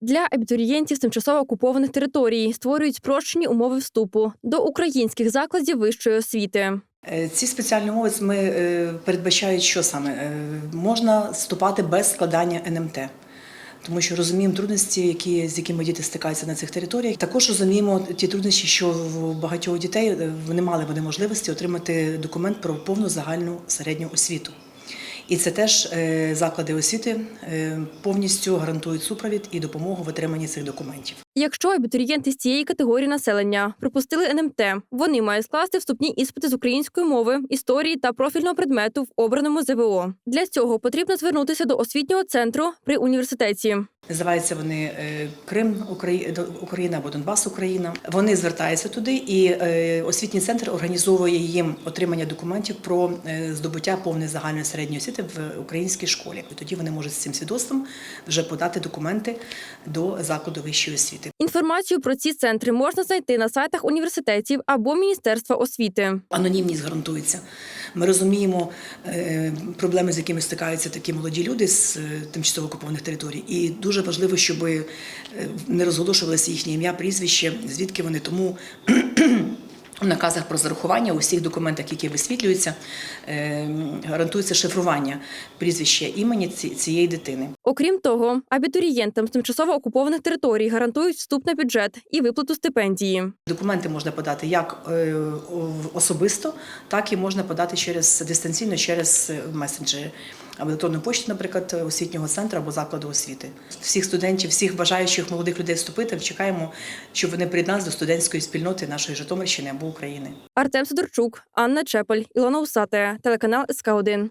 Для абітурієнтів з тимчасово окупованих територій створюють спрощені умови вступу до українських закладів вищої освіти. Е, Ці спеціальні умови ми е, передбачають, що саме Е, можна вступати без складання НМТ. Тому що розуміємо трудності, які, з якими діти стикаються на цих територіях. Також розуміємо ті труднощі, що в багатьох дітей не мали вони можливості отримати документ про повну загальну середню освіту. І це теж е, заклади освіти е, повністю гарантують супровід і допомогу в отриманні цих документів. Якщо абітурієнти з цієї категорії населення пропустили НМТ, вони мають скласти вступні іспити з української мови, історії та профільного предмету в обраному ЗВО. Для цього потрібно звернутися до освітнього центру при університеті. Називаються вони е, Крим Украї- Україна або Донбас Україна. Вони звертаються туди, і е, освітній центр організовує їм отримання документів про е, здобуття повної загальної середньої освіти в українській школі. І тоді вони можуть з цим свідоцтвом вже подати документи до закладу вищої освіти. Інформацію про ці центри можна знайти на сайтах університетів або Міністерства освіти. Анонімність гарантується. Ми розуміємо е, проблеми, з якими стикаються такі молоді люди з е, тимчасово окупованих територій. І дуже важливо, щоб е, не розголошувалося їхнє ім'я, прізвище, звідки вони. Тому в наказах про зарахування у всіх документах, які висвітлюються, е, гарантується шифрування прізвища імені ці- цієї дитини. Окрім того, абітурієнтам з тимчасово окупованих територій гарантують вступ на бюджет і виплату стипендії. Документи можна подати як е, особисто, так і можна подати через дистанційно через месенджери або електронну наприклад, освітнього центру або закладу освіти. Всіх студентів, всіх бажаючих молодих людей вступити, чекаємо, щоб вони приєдналися до студентської спільноти нашої Житомирщини або України. Артем Сидорчук, Анна Чепель, Ілона Усатая, телеканал СК 1